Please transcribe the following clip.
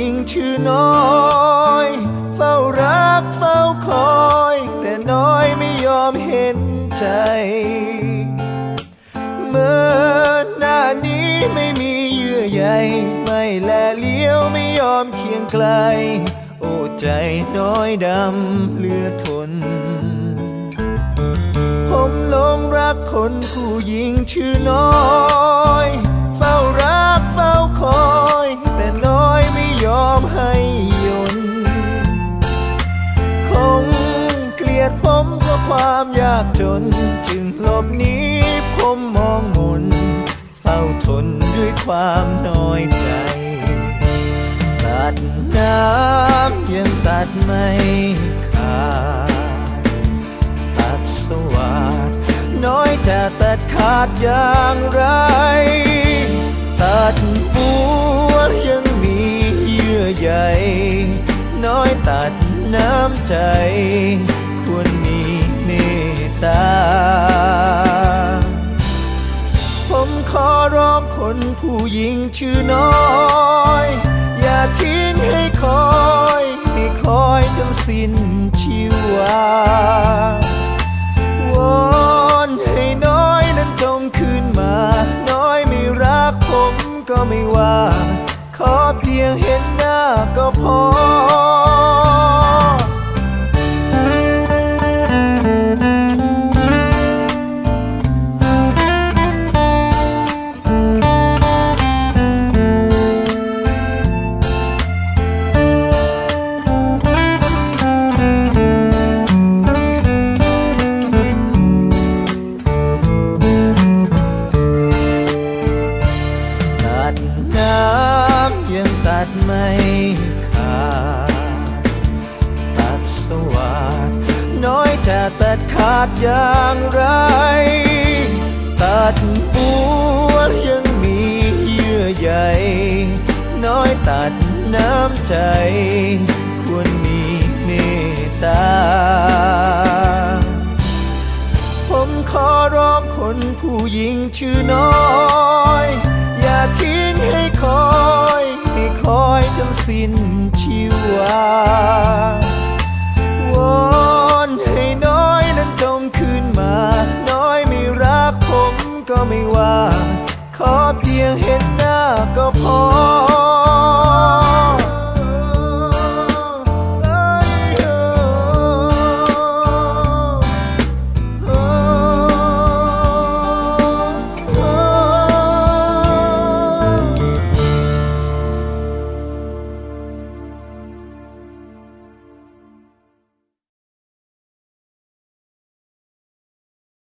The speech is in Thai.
ญิงชื่อน้อย เฝ้ารักเฝ้าคอย แต่น้อยไม่ยอมเห็นใจ เมื่อหน้านี้ไม่มีเยื่อใยไม่แลเลี้ยวไม่ยอมเคียงไกล โอ้ใจน้อยดำเลือทน ผมหลงรักคนผู้หญิงชื่อน้อย ความยากจน จึงหลบหนีผมมองมน เฝ้าทนด้วยความน้อยใจ ตัดน้ำยังตัดไม่ขาดตัดสวัสดน้อยจะตัดขาดอย่างไร ตัดบัวยังมีเยื่อใยน้อยตัดน้ำใจ คนผู้หญิงชื่อน้อย อย่าทิ้งให้คอยให้คอยจนสิ้นชีวาวอนให้น้อยนั้นจงคืนมา น้อยไม่รักผมก็ไม่ว่า ขอเพียงเห็นหน้าก็พอ ดไม่ขาดตัดสวัสดน้อยจะตัดขาดอย่างไร ตัดบัวยังมีเยื่อใยน้อยตัดน้ำใจ ควรมีเมตตา ผมขอร้องคนผู้หญิงชื่อน้อย อย่าทิ้งให้คอย สิ้นชีวาวอนให้น้อยนั้นจงคืนมา น้อยไม่รักผมก็ไม่ว่า ขอเพียงเห็นหน้าก็พอ